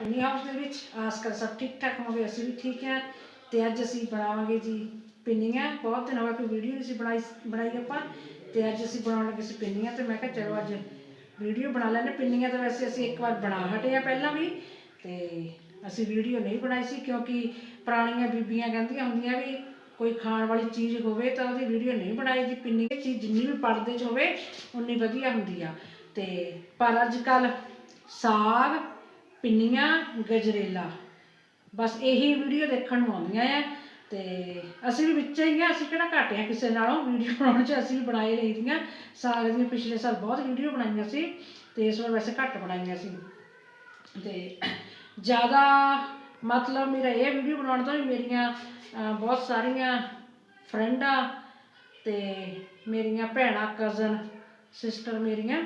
ਨੀ ਹਾਊਸ ਦੇ ਵਿੱਚ, ਆਸ ਕਰ ਸਭ ਠੀਕ ਠਾਕ ਹੋਵੇ ਅਸੀਂ ਵੀ ਠੀਕ ਹਾਂ। ਤੇ ਅੱਜ ਅਸੀਂ ਬਣਾਵਾਂਗੇ ਜੀ ਪਿੰਨੀਆਂ। ਬਹੁਤ ਦਿਨ ਹੋ ਗਏ ਕੋਈ ਵੀਡੀਓ ਨਹੀਂ ਸੀ ਬਣਾਈ ਬਣਾਈ ਆਪਾਂ। ਤੇ ਅੱਜ ਅਸੀਂ ਬਣਾਉਣ ਲੱਗੇ ਸੀ ਪਿੰਨੀਆਂ ਤੇ ਮੈਂ ਕਿਹਾ ਚਲੋ ਅੱਜ ਵੀਡੀਓ ਬਣਾ ਲੈਣੇ ਪਿੰਨੀਆਂ ਤਾਂ ਵੈਸੇ ਅਸੀਂ ਇੱਕ ਵਾਰ ਬਣਾ ਹਟੇ ਆ ਪਹਿਲਾਂ ਵੀ। ਤੇ ਅਸੀਂ ਵੀਡੀਓ ਨਹੀਂ ਬਣਾਈ ਸੀ ਕਿਉਂਕਿ ਪੁਰਾਣੀਆਂ ਬੀਬੀਆਂ ਕਹਿੰਦੀਆਂ ਹੁੰਦੀਆਂ ਵੀ ਕੋਈ ਖਾਣ ਵਾਲੀ ਚੀਜ਼ ਹੋਵੇ ਤਾਂ ਉਹਦੀ ਵੀਡੀਓ ਨਹੀਂ ਬਣਾਈ ਦੀ ਪਿੰਨੀ ਚੀਜ਼ ਜਿੰਨੀ ਵੀ ਪਰਦੇ 'ਚ ਹੋਵੇ, ਉਨੀ ਵਧੀਆ ਹੁੰਦੀ ਆ। ਤੇ ਪਰ ਅੱਜ ਕੱਲ ਸਾਗ ਪਿੰਨੀਆਂ ਗਜਰੇਲਾ। ਬਸ ਇਹੀ ਵੀਡੀਓ ਦੇਖਣ ਨੂੰ ਆਉਂਦੀਆਂ ਆ ਤੇ ਅਸੀਂ ਵੀ ਵਿੱਚ ਹੀ ਆ। ਅਸੀਂ ਕਿਹੜਾ ਘੱਟ ਆ ਕਿਸੇ ਨਾਲੋਂ ਵੀਡੀਓ ਬਣਾਉਣ 'ਚ। ਅਸੀਂ ਵੀ ਬਣਾਏ ਲਈਆਂ ਸਾਗ ਦੀਆਂ ਪਿਛਲੇ ਸਾਲ ਬਹੁਤ ਵੀਡੀਓ ਬਣਾਈਆਂ ਸੀ ਤੇ ਇਸ ਵਾਰ ਵੈਸੇ ਘੱਟ ਬਣਾਈਆਂ ਸੀ। ਤੇ ਜ਼ਿਆਦਾ ਮਤਲਬ ਮੇਰਾ ਇਹ ਵੀਡੀਓ ਬਣਾਉਣ ਤੋਂ ਵੀ ਮੇਰੀਆਂ ਬਹੁਤ ਸਾਰੀਆਂ ਫਰੈਂਡਾਂ ਤੇ ਮੇਰੀਆਂ ਭੈਣਾਂ ਕਜ਼ਨ ਸਿਸਟਰ ਮੇਰੀਆਂ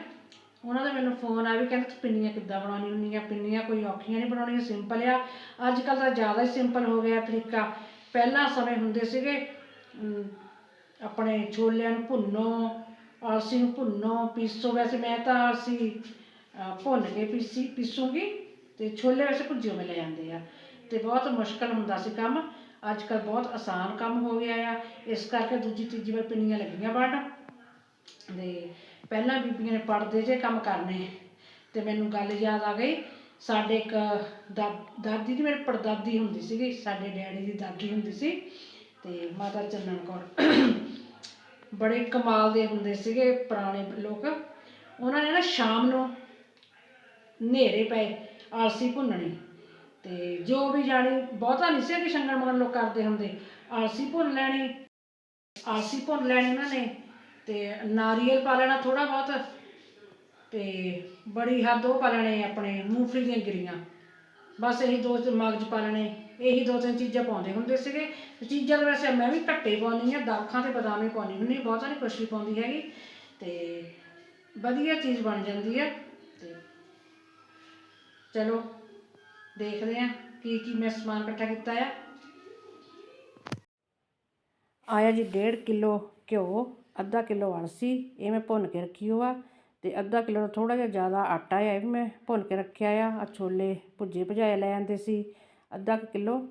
ਉਹਨਾਂ ਦਾ ਮੈਨੂੰ ਫੋਨ ਆਇਆ ਵੀ ਕਹਿੰਦੇ ਤੂੰ ਪਿੰਨੀਆਂ ਕਿੱਦਾਂ ਬਣਾਉਣੀ ਹੁੰਦੀਆਂ ਪਿੰਨੀਆਂ ਕੋਈ ਔਖੀਆਂ ਨਹੀਂ ਬਣਾਉਣੀਆਂ ਸਿੰਪਲ ਆ। ਅੱਜ ਕੱਲ ਤਾਂ ਜ਼ਿਆਦਾ ਹੀ ਸਿੰਪਲ ਹੋ ਗਿਆ ਤਰੀਕਾ। ਪਹਿਲਾਂ ਸਮੇਂ ਹੁੰਦੇ ਸੀਗੇ ਆਪਣੇ ਛੋਲਿਆਂ ਨੂੰ ਭੁੰਨੋ ਅਲਸੀ ਨੂੰ ਭੁੰਨੋ, ਪੀਸੋ। ਵੈਸੇ ਮੈਂ ਤਾਂ ਅਲਸੀ ਭੁੰਨ ਕੇ ਪੀਸੀ, ਪੀਸੂਗੀ ਤੇ ਛੋਲੇ ਵੈਸੇ ਭੁੱਜੇ ਹੋਏ ਲੈ ਜਾਂਦੇ ਆ। ਤੇ ਬਹੁਤ ਮੁਸ਼ਕਲ ਹੁੰਦਾ ਸੀ ਕੰਮ। ਅੱਜ ਕੱਲ ਬਹੁਤ ਆਸਾਨ ਕੰਮ ਹੋ ਗਿਆ ਆ। ਇਸ ਕਰਕੇ ਦੂਜੀ ਤੀਜੀ ਵਾਰ ਪਿੰਨੀਆਂ ਲੱਗੀਆਂ ਵੱਢ ਤੇ ਪਹਿਲਾਂ ਬੀਬੀਆਂ ਨੇ ਪੜਦੇ ਜੇ ਕੰਮ ਕਰਨੇ, ਤੇ ਮੈਨੂੰ ਗੱਲ ਯਾਦ ਆ ਗਈ, ਸਾਡੇ ਇੱਕ ਦਾ- ਦਾਦੀ ਦੀ ਮੇਰੇ ਪੜਦਾਦੀ ਹੁੰਦੀ ਸੀਗੀ, ਸਾਡੇ ਡੈਡੀ ਦੀ ਦਾਦੀ ਹੁੰਦੀ ਸੀ, ਤੇ ਮਾਤਾ ਚੰਨਣ ਕੌਰ। ਬੜੇ ਕਮਾਲ ਦੇ ਹੁੰਦੇ ਸੀਗੇ ਪੁਰਾਣੇ ਲੋਕ। ਉਹਨਾਂ ਨੇ ਨਾ ਸ਼ਾਮ ਨੂੰ ਹਨੇਰੇ ਪਏ, ਆਲਸੀ ਭੁੰਨਣੀ, ਤੇ ਜੋ ਵੀ ਜਾਣੀ, ਬਹੁਤਾ ਨਹੀਂ ਸੀ ਕਿ ਸ਼ੰਗਰ ਮਗਰ ਲੋਕ ਕਰਦੇ ਹੁੰਦੇ। ਆਲਸੀ ਭੁੰਨ ਲੈਣੀ, ਆਲਸੀ ਭੁੰਨ ਲੈਣੀ ਉਹਨਾਂ ਨੇ ਤੇ ਨਾਰੀਅਲ ਪਾ ਲੈਣਾ ਥੋੜਾ ਬਹੁਤ ਤੇ ਬੜੀ ਹੱਦ ਉਹ ਪਾ ਲੈਣੇ ਆਪਣੇ ਮੂੰਗਫਲੀ ਦੀਆਂ ਗਿਰੀਆਂ। ਬਸ ਇਹੀ ਦੋ ਚ ਮਗਜ ਪਾ ਲੈਣੇ। ਇਹੀ ਦੋ ਤਿੰਨ ਚੀਜ਼ਾਂ ਪਾਉਂਦੇ ਹੁੰਦੇ ਸੀਗੇ। ਚੀਜ਼ਾਂ ਤਾਂ ਵੈਸੇ ਮੈਂ ਵੀ ਘੱਟੇ ਪਾਉਂਦੀ ਆ ਦਾਖਾਂ ਤੇ ਬਦਾਮੇ ਪਾਉਂਦੀ ਹੁੰਦੀ ਬਹੁਤ ਸਾਰੀ ਕੁਛ ਪਾਉਂਦੀ ਹੈਗੀ। ਤੇ ਵਧੀਆ ਚੀਜ਼ ਬਣ ਜਾਂਦੀ ਹੈ ਤੇ ਚਲੋ ਦੇਖਦੇ ਆ ਕੀ ਕੀ ਮੈਂ ਸਮਾਨ ਇਕੱਠਾ ਕੀਤਾ ਆ। ਆਇਆ ਜੀ 1.5 ਕਿਲੋ ਘਿਓ। ਅੱਧਾ ਕਿਲੋ ਅਲਸੀ ਇਹ ਮੈਂ ਭੁੰਨ ਕੇ ਰੱਖੀ ਹੋਆ ਅਤੇ ਅੱਧਾ ਕਿਲੋ ਤੋਂ ਥੋੜਾ ਜਿਹਾ ਜ਼ਿਆਦਾ ਆਟਾ ਆ ਇਹ ਵੀ ਮੈਂ ਭੁੰਨ ਕੇ ਰੱਖਿਆ ਆ। ਆ ਛੋਲੇ ਭੁੱਜੇ ਭਜਾਏ ਲੈ ਆਂਦੇ ਸੀ। ਅੱਧਾ ਕੁ ਕਿਲੋ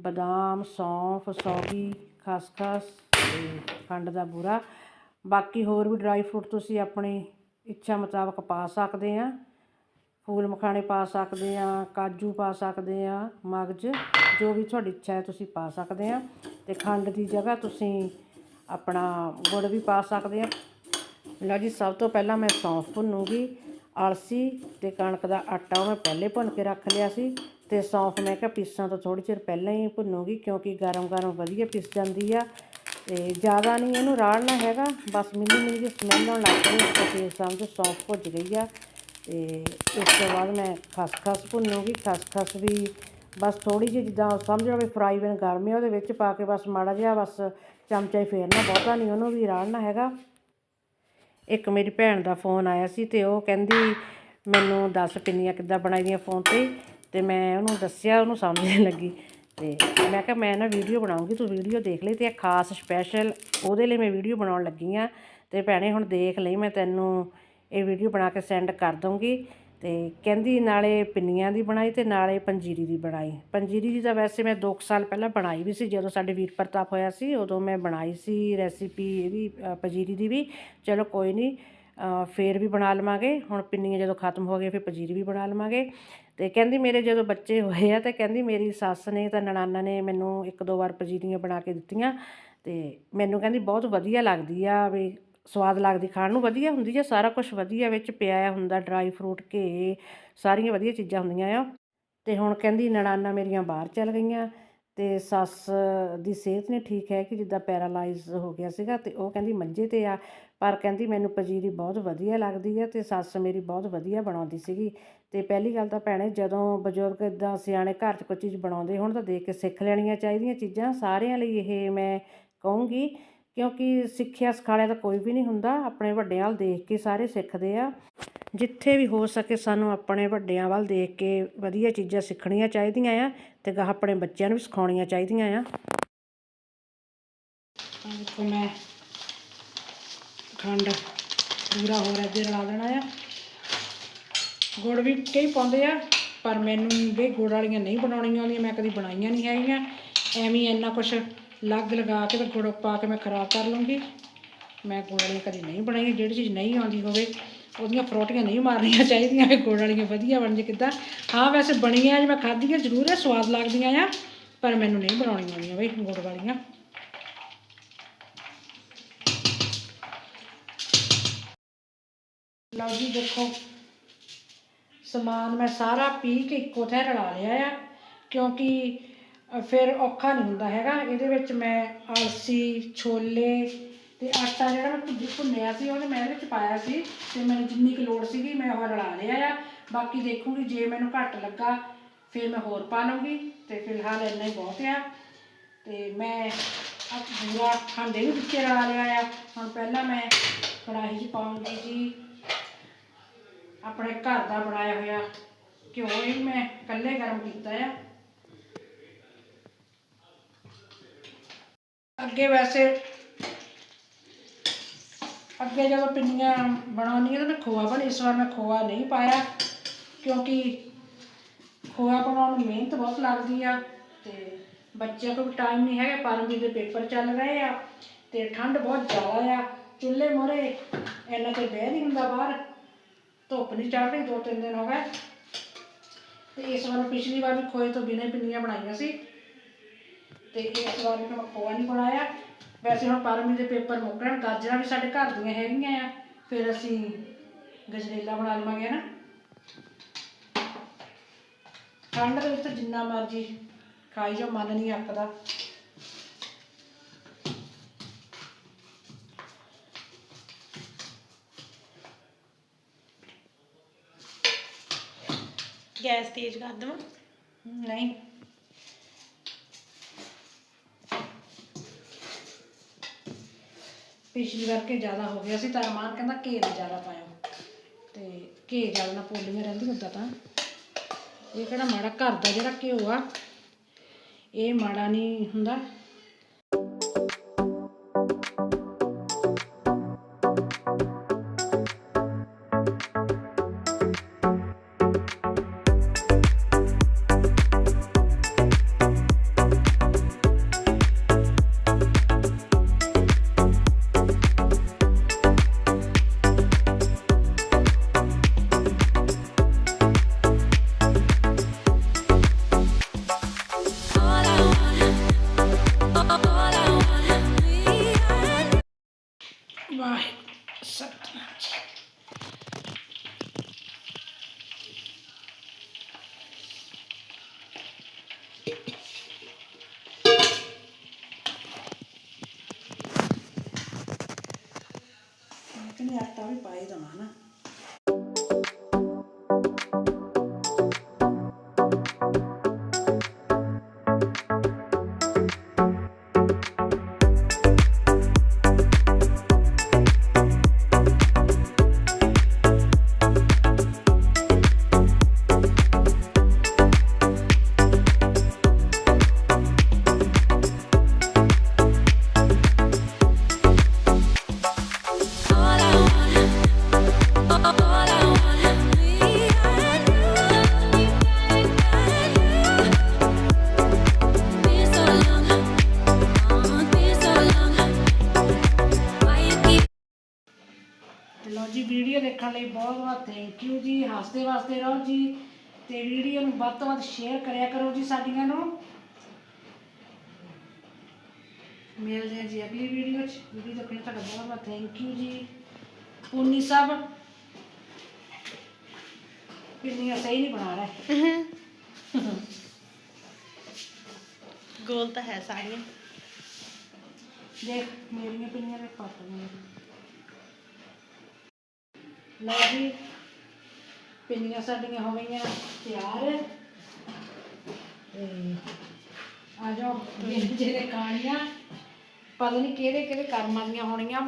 ਬਦਾਮ, ਸੌਂਫ, ਸੌਗੀ, ਖਸਖਸ ਤੇ ਖੰਡ ਦਾ ਬੂਰਾ। ਬਾਕੀ ਹੋਰ ਵੀ ਡਰਾਈ ਫਰੂਟ ਤੁਸੀਂ ਆਪਣੀ ਇੱਛਾ ਮੁਤਾਬਕ ਪਾ ਸਕਦੇ ਆ। ਫੂਲ ਮਖਾਣੇ ਪਾ ਸਕਦੇ ਆ, ਕਾਜੂ ਪਾ ਸਕਦੇ ਆ, ਮਗਜ ਜੋ ਵੀ ਤੁਹਾਡੀ ਇੱਛਾ ਹੈ ਤੁਸੀਂ ਪਾ ਸਕਦੇ ਆ। ਤੇ ਖੰਡ ਦੀ ਜਗ੍ਹਾ ਤੁਸੀਂ ਆਪਣਾ ਗੁੜ ਵੀ ਪਾ ਸਕਦੇ ਆ। ਲਓ ਜੀ, ਸਭ ਤੋਂ ਪਹਿਲਾਂ ਮੈਂ ਸੌਂਫ ਭੁੰਨੂਗੀ। ਅਲਸੀ ਤੇ ਕਣਕ ਦਾ ਆਟਾ ਉਹ ਮੈਂ ਪਹਿਲੇ ਭੁੰਨ ਕੇ ਰੱਖ ਲਿਆ ਸੀ ਤੇ ਸੌਂਫ ਮੈਂ ਕਿਹਾ ਪੀਸਾਂ ਤੋਂ ਥੋੜੀ ਚਿਰ ਪਹਿਲਾਂ ਹੀ ਭੁੰਨੂਗੀ ਕਿਉਂਕਿ ਗਰਮ ਗਰਮ ਵਧੀਆ ਪਿਸ ਜਾਂਦੀ ਆ। ਤੇ ਜ਼ਿਆਦਾ ਨਹੀਂ, ਇਹਨੂੰ ਰਾੜਨਾ ਹੈਗਾ, ਬਸ ਮਿੰਨੀ ਮਿੰਨੀ ਦੀ ਸਮੈਲ ਆਉਣ ਲੱਗ ਪਈ ਤਾਂ ਫਿਰ ਸਮਝੋ ਸੌਂਫ ਭੁੱਜ ਗਈ ਆ। ਤੇ ਇਸ ਤੋਂ ਬਾਅਦ ਮੈਂ ਖਸਖਸ ਭੁੰਨੂਗੀ, ਖਸਖਸ ਵੀ ਬਸ ਥੋੜੀ ਜਿਹੀ ਜਿੱਦਾਂ ਸਮਝ ਲਓ ਵੀ ਫਰਾਈ ਪੈਨ ਗਰਮ ਹੈ, ਉਹਦੇ ਵਿੱਚ ਪਾ ਕੇ ਬਸ ਮਾੜਾ ਜਿਹਾ ਬਸ ਚਮਚਾ ਹੀ ਫੇਰਨਾ, ਬਹੁਤਾ ਨਹੀਂ, ਉਹਨੂੰ ਵੀ ਰਾੜਨਾ ਹੈਗਾ। ਇੱਕ ਮੇਰੀ ਭੈਣ ਦਾ ਫੋਨ ਆਇਆ ਸੀ ਤੇ ਉਹ ਕਹਿੰਦੀ, ਮੈਨੂੰ ਦੱਸ ਪਿੰਨੀਆਂ ਕਿੱਦਾਂ ਬਣਾਈਆਂ ਫੋਨ ਤੇ? ਤੇ ਮੈਂ ਉਹਨੂੰ ਦੱਸਿਆ, ਉਹਨੂੰ ਸਮਝਣ ਲੱਗੀ ਤੇ ਮੈਂ ਕਿਹਾ, ਮੈਂ ਨਾ ਵੀਡੀਓ ਬਣਾਉਂਗੀ, ਤੂੰ ਵੀਡੀਓ ਦੇਖ ਲਈ ਤੇ ਇਹ ਖਾਸ ਸਪੈਸ਼ਲ ਉਹਦੇ ਲਈ ਮੈਂ ਵੀਡੀਓ ਬਣਾਉਣ ਲੱਗੀ ਆ ਤੇ ਭੈਣੇ ਹੁਣ ਦੇਖ ਲਈ, ਮੈਂ ਤੈਨੂੰ ਇਹ ਵੀਡੀਓ ਬਣਾ ਕੇ ਸੈਂਡ ਕਰ ਦਊਂਗੀ। ਤੇ ਕਹਿੰਦੀ ਨਾਲੇ ਪਿੰਨੀਆਂ ਦੀ ਬਣਾਈ ਤੇ ਨਾਲੇ ਪੰਜੀਰੀ ਦੀ ਬਣਾਈ। ਪੰਜੀਰੀ ਦੀ ਤਾਂ ਵੈਸੇ ਮੈਂ 2 ਸਾਲ ਪਹਿਲਾਂ ਬਣਾਈ ਵੀ ਸੀ ਜਦੋਂ ਸਾਡੇ ਵੀਰ ਪ੍ਰਤਾਪ ਹੋਇਆ ਸੀ ਉਦੋਂ ਮੈਂ ਬਣਾਈ ਸੀ ਰੈਸਿਪੀ ਇਹਦੀ ਅ, ਪੰਜੀਰੀ ਦੀ ਵੀ। ਚਲੋ ਕੋਈ ਨਹੀਂ ਅ, ਫੇਰ ਵੀ ਬਣਾ ਲਵਾਂਗੇ। ਹੁਣ ਪਿੰਨੀਆਂ ਜਦੋਂ ਖਤਮ ਹੋ ਗਏ ਫਿਰ ਪੰਜੀਰੀ ਵੀ ਬਣਾ ਲਵਾਂਗੇ। ਤੇ ਕਹਿੰਦੀ ਮੇਰੇ ਜਦੋਂ ਬੱਚੇ ਹੋਏ ਆ ਤੇ ਕਹਿੰਦੀ ਮੇਰੀ ਸੱਸ ਨੇ ਤਾਂ ਨਨਾਨਾ ਨੇ ਮੈਨੂੰ ਇੱਕ ਦੋ ਵਾਰ ਪੰਜੀਰੀਆਂ ਬਣਾ ਕੇ ਦਿੱਤੀਆਂ। ਤੇ ਮੈਨੂੰ ਕਹਿੰਦੀ ਬਹੁਤ ਵਧੀਆ ਲੱਗਦੀ ਆ ਵੀ ਸਵਾਦ ਲੱਗਦੀ, ਖਾਣ ਨੂੰ ਵਧੀਆ ਹੁੰਦੀ ਆ, ਸਾਰਾ ਕੁਝ ਵਧੀਆ ਵਿੱਚ ਪਿਆ ਹੁੰਦਾ ਡਰਾਈ ਫਰੂਟ ਘੇ, ਸਾਰੀਆਂ ਵਧੀਆ ਚੀਜ਼ਾਂ ਹੁੰਦੀਆਂ ਆ। ਤੇ ਹੁਣ ਕਹਿੰਦੀ ਨਨਾਨਾ ਮੇਰੀਆਂ ਬਾਹਰ ਚਲ ਗਈਆਂ ਤੇ ਸੱਸ ਦੀ ਸਿਹਤ ਨਹੀਂ ਠੀਕ ਹੈ ਕਿ ਜਿੱਦਾਂ ਪੈਰਾਲਾਈਜ਼ ਹੋ ਗਿਆ ਸੀਗਾ ਤੇ ਉਹ ਕਹਿੰਦੀ ਮੰਜੇ ਤੇ ਆ। ਪਰ ਕਹਿੰਦੀ ਮੈਨੂੰ ਪਜੀਰੀ ਬਹੁਤ ਵਧੀਆ ਲੱਗਦੀ ਹੈ ਤੇ ਸੱਸ ਮੇਰੀ ਬਹੁਤ ਵਧੀਆ ਬਣਾਉਂਦੀ ਸੀਗੀ। ਤੇ ਪਹਿਲੀ ਗੱਲ ਤਾਂ ਭੈਣੇ ਜਦੋਂ ਬਜ਼ੁਰਗ ਇਦਾਂ ਸਿਆਣੇ ਘਰ 'ਚ ਕੋਈ ਚੀਜ਼ ਬਣਾਉਂਦੇ ਹੋਣ ਤਾਂ ਦੇਖ ਕੇ ਸਿੱਖ ਲੈਣੀਆਂ ਚਾਹੀਦੀਆਂ ਚੀਜ਼ਾਂ, ਸਾਰਿਆਂ ਲਈ ਇਹ ਮੈਂ ਕਹੂੰਗੀ। ਕਿਉਂਕਿ ਸਿੱਖਿਆ ਸਿਖਾਲਿਆ ਤਾਂ ਕੋਈ ਵੀ ਨਹੀਂ ਹੁੰਦਾ, ਆਪਣੇ ਵੱਡਿਆਂ ਵੱਲ ਦੇਖ ਕੇ ਸਾਰੇ ਸਿੱਖਦੇ ਆ। ਜਿੱਥੇ ਵੀ ਹੋ ਸਕੇ ਸਾਨੂੰ ਆਪਣੇ ਵੱਡਿਆਂ ਵੱਲ ਦੇਖ ਕੇ ਵਧੀਆ ਚੀਜ਼ਾਂ ਸਿੱਖਣੀਆਂ ਚਾਹੀਦੀਆਂ ਆ ਤੇ ਗਾਹ ਆਪਣੇ ਬੱਚਿਆਂ ਨੂੰ ਵੀ ਸਿਖਾਉਣੀਆਂ ਚਾਹੀਦੀਆਂ ਆ। ਦੇਖੋ ਮੈਂ ਖੰਡ ਪੂਰਾ ਹੋ ਰਿਹਾ ਦੇ ਰਲਾ ਦੇਣਾ ਆ। ਗੁੜ ਵੀ ਕਈ ਪਾਉਂਦੇ ਆ, ਪਰ ਮੈਨੂੰ ਵੀ ਗੁੜ ਵਾਲੀਆਂ ਨਹੀਂ ਬਣਾਉਣੀਆਂ ਆਉਂਦੀਆਂ ਮੈਂ ਕਦੀ ਬਣਾਈਆਂ ਨਹੀਂ ਹੈਗੀਆਂ। ਐਵੇਂ ਇੰਨਾ ਕੁਛ ਲੱਗ ਲਗਾ ਕੇ ਤੇ ਗੁੜ ਪਾ ਕੇ ਮੈਂ ਖਰਾਬ ਕਰ ਲੂੰਗੀ। ਮੈਂ ਗੁੜ ਵਾਲੀਆਂ ਕਦੀ ਨਹੀਂ ਬਣਾਈਆਂ, ਜਿਹੜੀ ਚੀਜ਼ ਨਹੀਂ ਆਉਂਦੀ ਹੋਵੇ, ਉਹਦੀਆਂ ਫਰੋਟੀਆਂ ਨਹੀਂ ਮਾਰਨੀਆਂ ਚਾਹੀਦੀਆਂ ਇਹ ਗੁੜ ਵਾਲੀਆਂ ਵਧੀਆ ਬਣ ਜੇ ਕਿੱਦਾਂ। ਹਾਂ, ਵੈਸੇ ਬਣੀਆਂ ਜੇ ਮੈਂ ਖਾਧੀਆਂ ਜ਼ਰੂਰ ਹੈ ਸਵਾਦ ਲੱਗਦੀਆਂ ਆ, ਪਰ ਮੈਨੂੰ ਨਹੀਂ ਬਣਾਉਣੀਆਂ ਆਉਂਦੀਆਂ ਬਈ ਗੁੜ ਵਾਲੀਆਂ। ਲਓ ਜੀ, ਦੇਖੋ, ਸਮਾਨ ਮੈਂ ਸਾਰਾ ਪੀ ਕੇ ਇੱਕੋ ਥਾਂ ਰਲਾ ਲਿਆ ਆ, ਕਿਉਂਕਿ ਫਿਰ ਔਖਾ ਨਹੀਂ ਹੁੰਦਾ ਹੈਗਾ। ਇਹਦੇ ਵਿੱਚ ਮੈਂ ਅਲਸੀ, ਛੋਲੇ ਤੇ ਆਟਾ ਜਿਹੜਾ ਮੈਂ ਭੁੱਜੀ ਭੁੰਨਿਆ ਸੀ ਉਹਨੇ ਮੈਂ ਇਹਦੇ ਵਿੱਚ ਪਾਇਆ ਸੀ ਤੇ ਮੈਨੂੰ ਜਿੰਨੀ ਕੁ ਲੋੜ ਸੀਗੀ ਮੈਂ ਉਹ ਰਲਾ ਲਿਆ ਆ। ਬਾਕੀ ਦੇਖੂਗੀ ਜੇ ਮੈਨੂੰ ਘੱਟ ਲੱਗਾ, ਫਿਰ ਮੈਂ ਹੋਰ ਪਾ ਲਵਾਂਗੀ ਤੇ ਫਿਲਹਾਲ ਇੰਨਾ ਹੀ ਬਹੁਤ ਆ। ਤੇ ਮੈਂ ਆ ਪੂਰਾ ਹਾਂਡੇ ਵੀ ਵਿੱਚੇ ਰਲਾ ਲਿਆ ਆ? ਹੁਣ ਪਹਿਲਾਂ ਮੈਂ ਕੜਾਹੀ 'ਚ ਪਾਉਂਗੀ ਜੀ ਆਪਣੇ ਘਰ ਦਾ ਬਣਾਇਆ ਹੋਇਆ ਘਿਓ ਇਹ ਮੈਂ ਇਕੱਲੇ ਗਰਮ ਕੀਤਾ ਆ। ਅੱਗੇ ਵੈਸੇ ਅੱਗੇ ਜਦੋਂ ਪਿੰਨੀਆਂ ਬਣਾਉਣੀਆਂ ਤਾਂ ਮੈਂ ਖੋਆ ਬਣ, ਇਸ ਵਾਰ ਮੈਂ ਖੋਆ ਨਹੀਂ ਪਾਇਆ ਕਿਉਂਕਿ ਖੋਆ ਬਣਾਉਣ ਨੂੰ ਮਿਹਨਤ ਬਹੁਤ ਲੱਗਦੀ ਆ ਤੇ ਬੱਚਿਆਂ ਕੋਲ ਟਾਈਮ ਨਹੀਂ ਹੈਗਾ ਪਰਮਵੀਰ ਦੇ ਪੇਪਰ ਚੱਲ ਰਹੇ ਆ ਤੇ ਠੰਡ ਬਹੁਤ ਜ਼ਿਆਦਾ ਆ। ਚੁੱਲ੍ਹੇ ਮੋਰੇ ਇੰਨਾ ਤੇ ਬਹਿ ਨਹੀਂ ਹੁੰਦਾ ਬਾਹਰ, ਧੁੱਪ ਨਹੀਂ ਚੜ ਰਹੀ ਦੋ ਤਿੰਨ ਦਿਨ ਹੋ ਗਏ। ਤੇ ਇਸ ਵਾਰ ਪਿਛਲੀ ਵਾਰ ਵੀ ਖੋਏ ਤੋਂ ਬਿਨਾਂ ਪਿੰਨੀਆਂ ਬਣਾਈਆਂ ਸੀ। ਤੇ ਇਸ ਵਾਰ ਵੀ ਮੈਂ ਖੋਆ ਨਹੀਂ ਬਣਾਇਆ ਵੈਸੇ ਹੁਣ ਪਰਮੀ ਦੇ ਪੇਪਰ ਮੁੱਕਣ ਗਾਜਰਾਂ ਵੀ ਸਾਡੇ ਘਰ ਦੀਆਂ ਹੈਗੀਆਂ ਆ ਫਿਰ ਅਸੀਂ ਗਜਰੇਲਾ ਬਣਾ ਲਵਾਂਗੇ ਨਾ ਠੰਡ ਦੇ ਵਿੱਚ ਜਿੰਨਾ ਮਰਜ਼ੀ ਖਾਈ ਜਾਓ ਮਨ ਨਹੀਂ ਅੱਕਦਾ। ਗੈਸ ਤੇਜ਼ ਕਰ ਦੇਵਾਂ। ਨਹੀਂ। ਪਿਛਲੀ ਵਾਰ ਕੇ ਜ਼ਿਆਦਾ ਹੋ ਗਿਆ ਸੀ ਤਾਂ ਅਰਮਾਨ ਕਹਿੰਦਾ ਘੇ ਨਾ ਜ਼ਿਆਦਾ ਪਾਇਓ। ਤੇ ਘੇ ਜ਼ਿਆਦਾ ਨਾ ਪੋਲੀਆਂ ਰਹਿੰਦੀ ਹੁੰਦਾ ਤਾਂ। ਇਹ ਕਿਹੜਾ ਮਾੜਾ ਘਰ ਦਾ ਜਿਹੜਾ ਘਿਓ ਆ, ਇਹ ਮਾੜਾ ਨਹੀਂ ਹੁੰਦਾ। ਵਾਹਿਗੁਰੂ ਸਤਨਾਮ ਜੀ ਮੈਂ ਕਹਿੰਦੀ ਆਟਾ ਵੀ ਪਾਈ ਦਵਾਂ ਨਾ ਬਹੁਤ ਬਹੁਤ ਥੈਂਕ ਯੂ ਜੀ। ਹੱਸਦੇ ਵਸਦੇ ਰਹੋ ਜੀ ਤੇ ਵੀਡੀਓ ਨੂੰ ਵੱਧ ਤੋਂ ਵੱਧ ਸ਼ੇਅਰ ਕਰਿਆ ਕਰੋ ਜੀ ਸਾਡੀਆਂ ਨੂੰ। ਮਿਲਦੇ ਹਾਂ ਜੀ ਅਗਲੀ ਵੀਡੀਓ 'ਚ। ਵੀਡੀਓ ਦੇਖਣ ਲਈ ਤੁਹਾਡਾ ਬਹੁਤ ਬਹੁਤ ਥੈਂਕ ਯੂ ਜੀ। ਪੁੰਨੀ ਸਾਹਿਬ ਪਿੰਨੀਆਂ ਸਹੀ ਨਹੀਂ ਬਣਾ ਰਹੇ। ਗੋਲ ਤਾਂ ਹੈ ਸਾਰੀਆਂ। ਦੇਖ ਮੇਰੀਆਂ ਪਿੰਨੀਆਂ ਦੇ ਪੱਟ ਗਈਆਂ ਲਓ ਜੀ ਪਿੰਨੀਆਂ ਸਾਡੀਆਂ ਹੋ ਗਈਆਂ ਤਿਆਰ। ਤੇ ਆ ਜਾਓ ਜਿਹੜੇ ਖਾਣੀਆਂ ਪਤਾ ਨਹੀਂ ਕਿਹੜੇ ਕਿਹੜੇ ਕਰਮਾਂ ਦੀਆਂ ਹੋਣੀਆਂ।